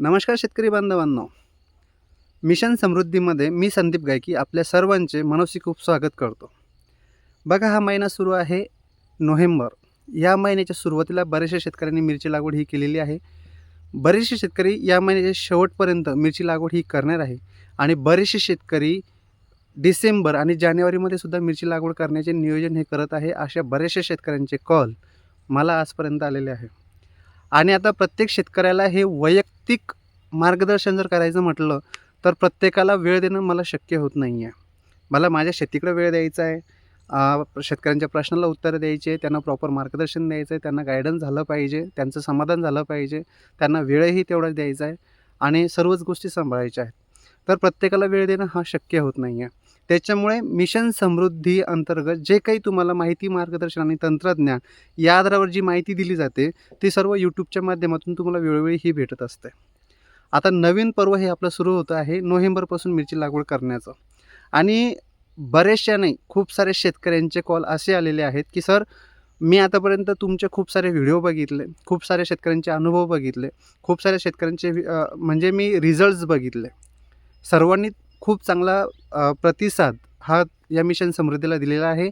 नमस्कार शेतकरी बांधवांनो. मिशन समृद्धीमध्ये मी संदीप गायकी आपल्या सर्वांचे मनोशी खूप स्वागत करतो. बघा हा महिना सुरू आहे नोव्हेंबर. या महिन्याच्या सुरुवातीला बरेचशा शेतकऱ्यांनी मिरची लागवड ही केलेली आहे. बरेचसे शेतकरी या महिन्याच्या शेवटपर्यंत मिरची लागवड ही करणार आहे. आणि बरेचसे शेतकरी डिसेंबर आणि जानेवारीमध्ये सुद्धा मिरची लागवड करण्याचे नियोजन हे करत आहे अशा बरेचशा शेतकऱ्यांचे कॉल मला आजपर्यंत आलेले आहे आणि आता प्रत्येक शेतकऱ्याला हे वैयक्तिक मार्गदर्शन जर करायचं म्हटलं तर प्रत्येकाला वेळ देणं मला शक्य होत नाही आहे मला माझ्या शेतीकडे वेळ द्यायचा आहे. शेतकऱ्यांच्या प्रश्नाला उत्तर द्यायचे त्यांना प्रॉपर मार्गदर्शन द्यायचं आहे त्यांना गायडन्स झालं पाहिजे त्यांचं समाधान झालं पाहिजे त्यांना वेळही तेवढाच द्यायचा आहे आणि सर्वच गोष्टी सांभाळायच्या आहेत. तर प्रत्येकाला वेळ देणं हा शक्य होत नाही आहे त्याच्यामुळे मिशन समृद्धी अंतर्गत जे काही तुम्हाला माहिती मार्गदर्शन आणि तंत्रज्ञान या आधारावर जी माहिती दिली जाते ती सर्व यूट्यूबच्या माध्यमातून तुम्हाला वेळोवेळी ही भेटत असते. आता नवीन पर्व हे आपलं सुरू होतं आहे नोव्हेंबरपासून मिरची लागवड करण्याचं. आणि बरेचशा नाही खूप सारे शेतकऱ्यांचे कॉल असे आलेले आहेत की सर मी आतापर्यंत तुमचे खूप सारे व्हिडिओ बघितले खूप साऱ्या शेतकऱ्यांचे अनुभव बघितले खूप साऱ्या शेतकऱ्यांचे म्हणजे मी रिझल्ट्स बघितले. सर्वांनी खूप चांगला प्रतिसाद हा या मिशन समृद्धीला दिलेला आहे.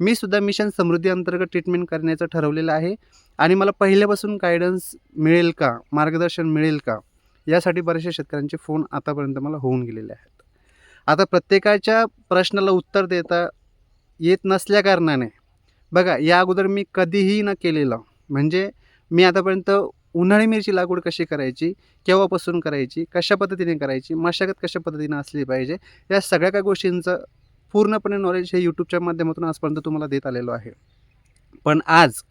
मी सुद्धा मिशन समृद्धी अंतर्गत ट्रीटमेंट करण्याचं ठरवलेलं आहे. आणि मला पहिल्यापासून गायडन्स मिळेल का? मार्गदर्शन मिळेल का? यासाठी बऱ्याचशा शेतकऱ्यांचे फोन आतापर्यंत मला होऊन गेलेले आहेत. आता प्रत्येकाच्या प्रश्नाला उत्तर देता येत नसल्याकारणाने बघा या अगोदर मी कधीही न केलेलं म्हणजे मी आतापर्यंत उन्हाळी मिरची लागवड कशी करायची केव्हापासून करायची कशा पद्धतीने करायची मशागत कशा पद्धतीने असली पाहिजे या सगळ्या काही गोष्टींचं पूर्णपणे नॉलेज हे यूट्यूबच्या माध्यमातून आजपर्यंत तुम्हाला देत आलेलो आहे. पण आज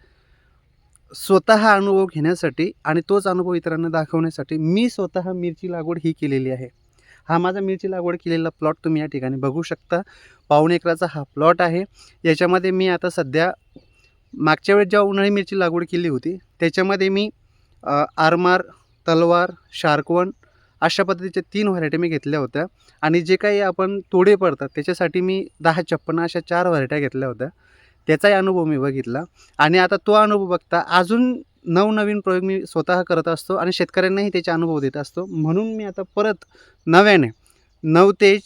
स्वतः अनुभव घेण्यासाठी आणि तोच अनुभव इतरांना दाखवण्यासाठी मी स्वतः मिरची लागवड ही केलेली आहे. हा माझा मिरची लागवड केलेला प्लॉट तुम्ही या ठिकाणी बघू शकता. पाऊणे एकराचा हा प्लॉट आहे. याच्यामध्ये मी आता सध्या मागच्या वेळेस जेव्हा उन्हाळी मिरची लागवड केली होती त्याच्यामध्ये मी आरमार तलवार शार्कवन अशा पद्धतीच्या तीन व्हरायटी मी घेतल्या होत्या. आणि जे काही आपण तोडे पडतात त्याच्यासाठी मी दहा छप्पन्न अशा चार व्हरायट्या घेतल्या होत्या. त्याचाही अनुभव मी बघितला. आणि आता तो अनुभव बघता अजून नवनवीन प्रयोग मी स्वतः करत असतो आणि शेतकऱ्यांनाही त्याचे अनुभव देत असतो. म्हणून मी आता परत नव्याने नऊ तेज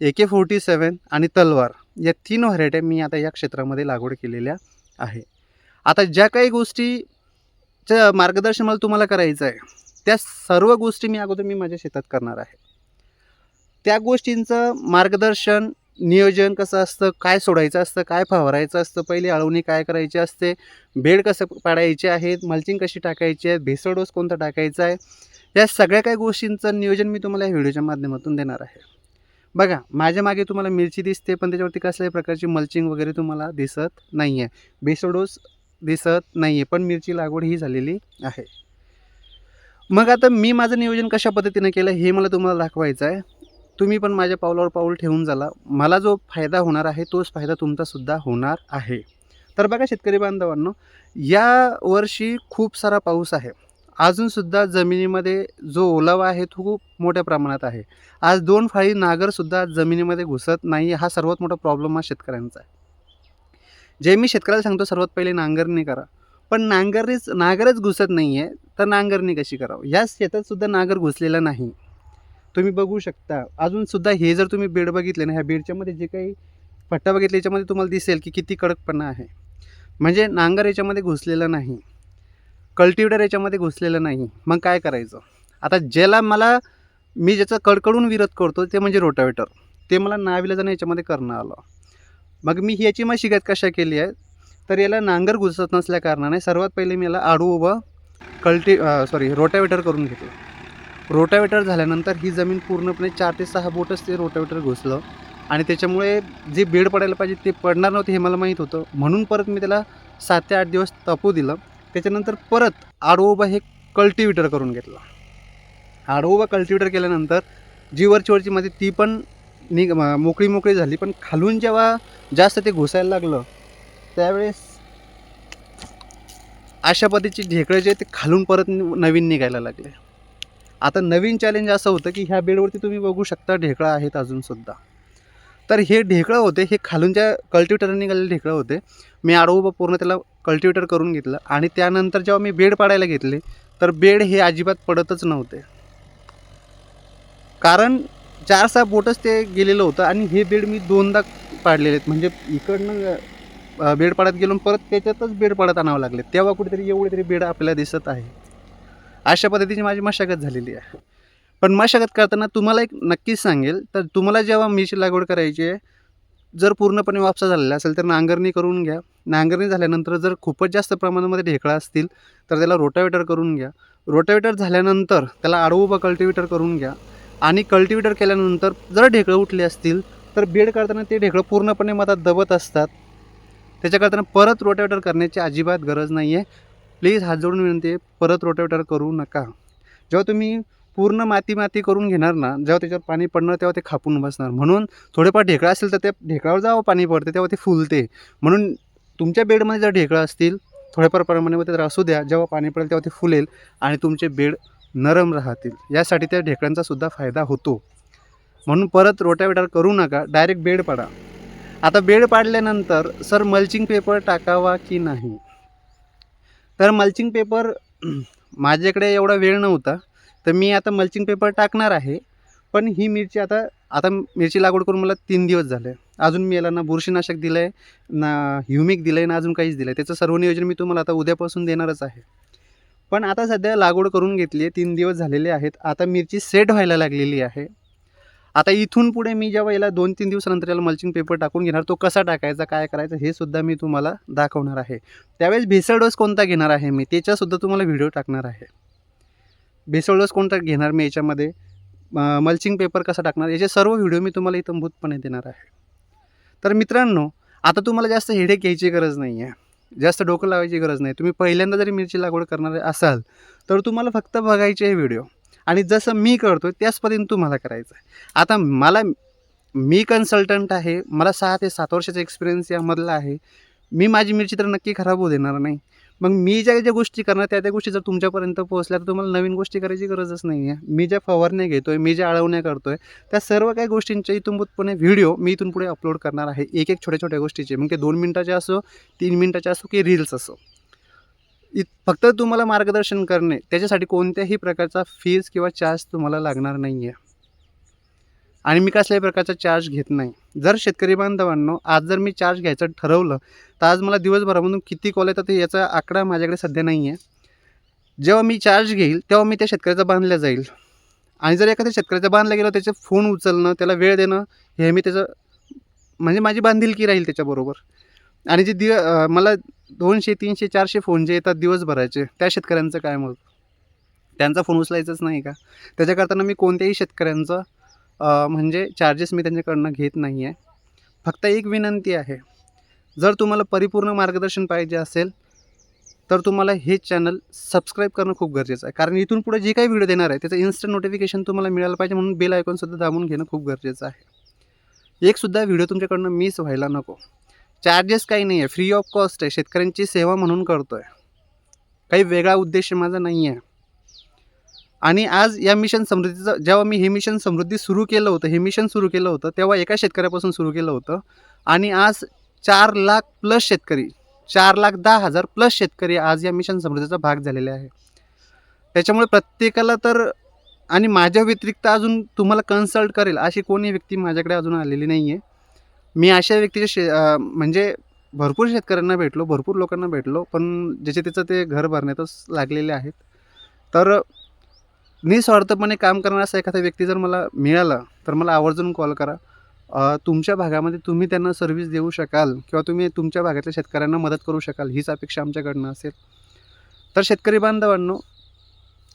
ए के फोर्टी सेवन आणि तलवार या तीन व्हरायट्या मी आता या क्षेत्रामध्ये लागवड केलेल्या आहे. आता ज्या काही गोष्टी चं मार्गदर्शन मला तुम्हाला करायचं आहे. त्या सर्व गोष्टी मी अगोदर मी माझ्या शेतात करणार आहे. त्या गोष्टींचं मार्गदर्शन नियोजन कसं असतं काय सोडायचं असतं काय फवारायचं असतं पहिले अळवणी काय करायची असते बेड कसं पाडायचे आहेत मल्चिंग कशी टाकायची आहे भेसळ डोस कोणता टाकायचा आहे या सगळ्या काही गोष्टींचं नियोजन मी तुम्हाला या व्हिडिओच्या माध्यमातून देणार आहे. बघा माझ्या मागे तुम्हाला मिरची दिसते पण त्याच्यावरती कसल्याही प्रकारची मल्चिंग वगैरे तुम्हाला दिसत नाही आहे भेसळ डोस दिसत नाही आहे पण मिरची लागवड ही झालेली आहे. मग आता मी माझं नियोजन कशा पद्धतीनं केलं हे मला तुम्हाला दाखवायचं आहे. तुम्ही पण माझ्या पावलावर पाऊल ठेवून झाला. मला जो फायदा होणार आहे तोच फायदा तुमचासुद्धा होणार आहे. तर बघा शेतकरी बांधवांनो या वर्षी खूप सारा पाऊस आहे. अजूनसुद्धा जमिनीमध्ये जो ओलावा आहे तो खूप मोठ्या प्रमाणात आहे. आज दोन फाळी नागरसुद्धा जमिनीमध्ये घुसत नाही हा सर्वात मोठा प्रॉब्लेम हा शेतकऱ्यांचा आहे. जे मी शेतकऱ्याला सांगतो सर्वात पहिले नांगरणी करा. पण नांगरीच नांगरच घुसत नाही आहे तर नांगरणी कशी करावं? या शेतातसुद्धा नांगर घुसलेला नाही. तुम्ही बघू शकता. अजूनसुद्धा हे जर तुम्ही बेड बघितले ना ह्या बेडच्यामध्ये जे काही पट्टा बघितले याच्यामध्ये तुम्हाला दिसेल की किती कडकपणा आहे. म्हणजे नांगर याच्यामध्ये घुसलेलं नाही. कल्टिवेटर याच्यामध्ये घुसलेलं नाही. मग काय करायचं? आता ज्याला मला मी ज्याचा कडकडून विरोध करतो ते म्हणजे रोटावेटर. ते मला नाविला जाणं याच्यामध्ये करणं आलं. मग मी ह्याची मग शिकायत कशा केली आहे? तर याला नांगर घुसत नसल्या कारणाने सर्वात पहिले मी याला आडू उभं कल्टी सॉरी रोटावेटर करून घेतलं. रोटावेटर झाल्यानंतर ही जमीन पूर्णपणे चार ते सहा बोटच ते रोटावेटर घुसलं. आणि त्याच्यामुळे जे बेड पडायला पाहिजे ते पडणार नव्हते हे मला माहीत होतं. म्हणून परत मी त्याला सात ते आठ दिवस तपू दिलं. त्याच्यानंतर परत आडोबा हे कल्टिवेटर करून घेतलं. आडोबा कल्टिवेटर केल्यानंतर जी वरची वरची मध्ये ती पण निघ मोकळी मोकळी झाली. पण खालून जेव्हा जास्त ते घुसायला लागलं त्यावेळेस अशा पद्धतीचे ढेकळं जे ते खालून परत नवीन निघायला लागले. आता नवीन चॅलेंज असं होतं की ह्या बेडवरती तुम्ही बघू शकता ढेकळं आहेत अजूनसुद्धा तर हे ढेकळं होते हे खालूनच्या कल्टिवेटरने निघालेले ढेकळं होते मी आडवं पूर्ण त्याला कल्टिवेटर करून घेतलं आणि त्यानंतर जेव्हा मी बेड पाडायला घेतले तर बेड हे अजिबात पडतच नव्हते. कारण चार सहा बोटच ते गेलेलं होतं आणि हे बेड मी दोनदा पाडलेले आहेत. म्हणजे इकडनं बेड पाडत गेलो परत त्याच्यातच बेड पाडत आणावं लागले. तेव्हा कुठेतरी एवढे तरी बेड आपल्याला दिसत आहे. अशा पद्धतीची माझी मशागत झालेली आहे. पण मशागत करताना तुम्हाला एक नक्कीच सांगेल तर तुम्हाला जेव्हा मिरची लागवड करायची आहे जर पूर्णपणे वापसा झालेला असेल तर नांगरणी करून घ्या. नांगरणी झाल्यानंतर जर खूपच जास्त प्रमाणामध्ये ढेकळा असतील तर त्याला रोटावेटर करून घ्या. रोटावेटर झाल्यानंतर त्याला आडवं कल्टिवेटर करून घ्या. आणि कल्टिवेटर केल्यानंतर जर ढेकळं उठले असतील तर बेड करताना ते ढेकळं पूर्णपणे मधात दबत असतात. त्याच्या करताना परत रोटेवेटर करण्याची अजिबात गरज नाही आहे प्लीज हात जोडून विनंती आहे परत रोटेवेटर करू नका. जेव्हा तुम्ही पूर्ण माती माती करून घेणार ना जेव्हा त्याच्यावर पाणी पडणार तेव्हा ते खापून बसणार. म्हणून थोडेफार ढेकळं असेल तर त्या ढेकळावर जेव्हा पाणी पडते तेव्हा ते फुलते. म्हणून तुमच्या बेडमध्ये जर ढेकळं असतील थोड्याफार प्रमाणामध्ये तर असू द्या. जेव्हा पाणी पडेल तेव्हा ते फुलेल आणि तुमचे बेड नरम राहतील. यासाठी त्या ढेकळ्यांचा सुद्धा फायदा होतो. म्हणून परत रोटावेटर करू नका डायरेक्ट बेड पाडा. आता बेड पाडल्यानंतर सर मल्चिंग पेपर टाकावा की नाही? तर मल्चिंग पेपर माझ्याकडे एवढा वेळ नव्हता तर मी आता मल्चिंग पेपर टाकणार आहे. पण ही मिरची आता आता मिरची लागवड करून मला तीन दिवस झाले. अजून मी याला ना बुरशीनाशक दिलं आहे ना ह्युमिक दिलं आहे ना अजून काहीच दिलं आहे त्याचं सर्व नियोजन मी तुम्हाला आता उद्यापासून देणारच आहे. पण आता सध्या लागवड करून घेतली आहे तीन दिवस झालेले आहेत. आता मिरची सेट व्हायला लागलेली आहे. आता इथून पुढे मी जेव्हा याला दोन तीन दिवसानंतर याला मल्चिंग पेपर टाकून घेणार तो कसा टाकायचा काय करायचं हे सुद्धा मी तुम्हाला दाखवणार आहे. त्यावेळेस भेसळ डोस कोणता घेणार आहे मी त्याच्यासुद्धा तुम्हाला व्हिडिओ टाकणार आहे. भेसळ डोस कोणता घेणार मी याच्यामध्ये? मल्चिंग पेपर कसा टाकणार याचे सर्व व्हिडिओ मी तुम्हाला इथं भूतपणे देणार आहे. तर मित्रांनो आता तुम्हाला जास्त हेडेक घ्यायची गरज नाही आहे जास्त डोकं लावायची गरज नाही. तुम्ही पहिल्यांदा जरी मिरची लागवड करणारे असाल तर तुम्हाला फक्त बघायचे हे व्हिडिओ आणि जसं मी करतो त्याच पद्धतीने तुम्हाला करायचं आहे आता मला मी कन्सल्टंट आहे. मला सहा ते सात वर्षाचा एक्सपिरियन्स यामधला आहे. मी माझी मिरची तर नक्की खराब होऊ देणार नाही. मग मी ज्या ज्या गोष्टी करणार त्या त्या गोष्टी जर तुमच्यापर्यंत पोहोचल्या तर तुम्हाला नवीन गोष्टी करायची गरजच नाही आहे मी ज्या फवारण्या घेतो आहे मी ज्या अळवण्या करतो आहे त्या सर्व काही गोष्टींच्या इथूनभूतपणे व्हिडिओ मी इथून पुढे अपलोड करणार आहे. एक एक छोट्या छोट्या गोष्टीचे. मग ते दोन मिनटाचे असो तीन मिनटाचे असो की रील्स असो. इत फक्त तुम्हाला मार्गदर्शन करणे त्याच्यासाठी कोणत्याही प्रकारचा फीज किंवा चार्ज तुम्हाला लागणार नाही आहे आणि मी कसल्याही प्रकारचा चार्ज घेत नाही. जर शेतकरी बांधवांनो आज जर मी चार्ज घ्यायचं ठरवलं तर आज मला दिवसभरामधून किती कॉल येतात ते याचा आकडा माझ्याकडे सध्या नाही आहे जेव्हा मी चार्ज घेईल तेव्हा मी त्या शेतकऱ्याचा बांधल्या जाईल. आणि जर एखाद्या शेतकऱ्याचा बांधला गेलं त्याचे फोन उचलणं त्याला वेळ देणं हे मी त्याचं म्हणजे माझी बांधिलकी राहील त्याच्याबरोबर. आणि जे दिव मला दोनशे तीनशे चारशे फोन जे येतात दिवसभराचे त्या शेतकऱ्यांचं काय मग? त्यांचा फोन उचलायचाच नाही का? त्याच्याकरताना मी कोणत्याही शेतकऱ्यांचं म्हणजे चार्जेस मी त्यांच्याकडनं घेत नाही आहे फक्त एक विनंती आहे जर तुम्हाला परिपूर्ण मार्गदर्शन पाहिजे असेल तर तुम्हाला हे चॅनल सबस्क्राईब करणं खूप गरजेचं आहे. कारण इथून पुढे जे काही व्हिडिओ देणार आहे त्याचं इन्स्टंट नोटिफिकेशन तुम्हाला मिळालं पाहिजे म्हणून बेल आयकॉनसुद्धा दाबून घेणं खूप गरजेचं आहे. एकसुद्धा व्हिडिओ तुमच्याकडनं मिस व्हायला नको. चार्जेस काही नाही आहे फ्री ऑफ कॉस्ट आहे. शेतकऱ्यांची सेवा म्हणून करतो आहे काही वेगळा उद्देश माझा नाही आहे आणि आज या मिशन समृद्धीचं जेव्हा मी हे मिशन समृद्धी सुरू केलं होतं हे मिशन सुरू केलं होतं तेव्हा एका शेतकऱ्यापासून सुरू केलं होतं. आणि आज चार लाख प्लस शेतकरी चार लाख दहा हजार प्लस शेतकरी आज या मिशन समृद्धीचा भाग झालेले आहे. त्याच्यामुळे प्रत्येकाला तर आणि माझ्या व्यतिरिक्त अजून तुम्हाला कन्सल्ट करेल अशी कोणी व्यक्ती माझ्याकडे अजून आलेली नाही आहे मी अशा व्यक्तीचे शे म्हणजे भरपूर शेतकऱ्यांना भेटलो भरपूर लोकांना भेटलो पण ज्याचे त्याचं ते घर भरण्यातच लागलेले आहेत. तर निस्वार्थपणे काम करणारा असा एखादा व्यक्ती जर मला मिळाला तर मला आवर्जून कॉल करा. तुमच्या भागामध्ये तुम्ही त्यांना सर्व्हिस देऊ शकाल किंवा तुम्ही तुमच्या भागातल्या शेतकऱ्यांना मदत करू शकाल हीच अपेक्षा आमच्याकडनं असेल. तर शेतकरी बांधवांनो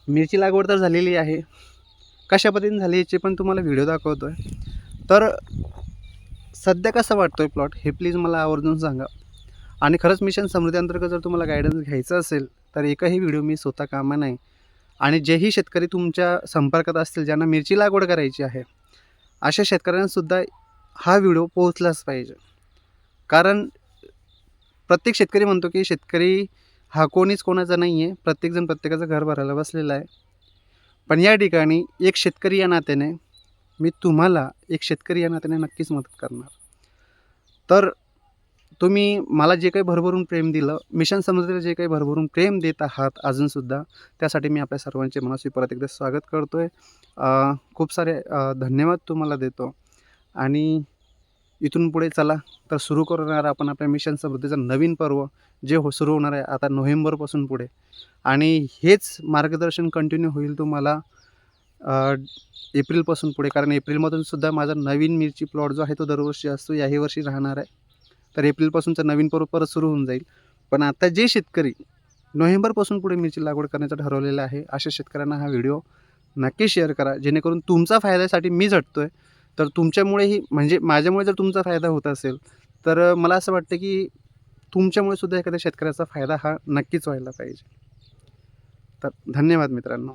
मिरची लागवड तर झालेली आहे. कशा पद्धतीने झाली याची पण तुम्हाला व्हिडिओ दाखवतो आहे तर सध्या कसं वाटतो आहे प्लॉट हे प्लीज मला आवर्जून सांगा. आणि खरंच मिशन समृद्धी अंतर्गत जर तुम्हाला गायडन्स घ्यायचं असेल तर एकही व्हिडिओ मी स्वतः कामा नाही. आणि जेही शेतकरी तुमच्या संपर्कात असतील ज्यांना मिरची लागवड करायची आहे अशा शेतकऱ्यांनासुद्धा हा व्हिडिओ पोहोचलाच पाहिजे. कारण प्रत्येक शेतकरी म्हणतो की शेतकरी हा कोणीच कोणाचा नाही आहे प्रत्येकजण प्रत्येकाचं घर भरायला बसलेला आहे. पण या ठिकाणी एक शेतकरी या नात्याने मी तुम्हाला एक शेतकरी या नात्याने नक्कीच मदत करणार. तर तुम्ही मला जे काही भरभरून प्रेम दिलं मिशन समृद्धीला जे काही भरभरून प्रेम देत आहात अजूनसुद्धा त्यासाठी मी आपल्या सर्वांचे मनस्वी परत एकदा स्वागत करतो आहे खूप सारे धन्यवाद तुम्हाला देतो. आणि इथून पुढे चला तर सुरू करणार आपण आपल्या मिशन समृद्धीचं नवीन पर्व जे हो सुरू होणार आहे आता नोव्हेंबरपासून पुढे. आणि हेच मार्गदर्शन कंटिन्यू होईल तुम्हाला एप्रिलपासून पुढे. कारण एप्रिलमधून सुद्धा माझा नवीन मिरची प्लॉट जो आहे तो दरवर्षी असतो याही वर्षी राहणार आहे. तर एप्रिलपासूनचा नवीन पर्व परत सुरू होऊन जाईल. पण आता जे शेतकरी नोव्हेंबरपासून पुढे मिरची लागवड करण्याचं ठरवलेलं आहे अशा शेतकऱ्यांना हा व्हिडिओ नक्की शेअर करा. जेणेकरून तुमचा फायद्यासाठी मी झटतो आहे तर तुमच्यामुळेही म्हणजे माझ्यामुळे जर तुमचा फायदा होत असेल तर मला असं वाटतं की तुमच्यामुळे सुद्धा एखाद्या शेतकऱ्याचा फायदा हा नक्कीच व्हायला पाहिजे. तर धन्यवाद मित्रांनो.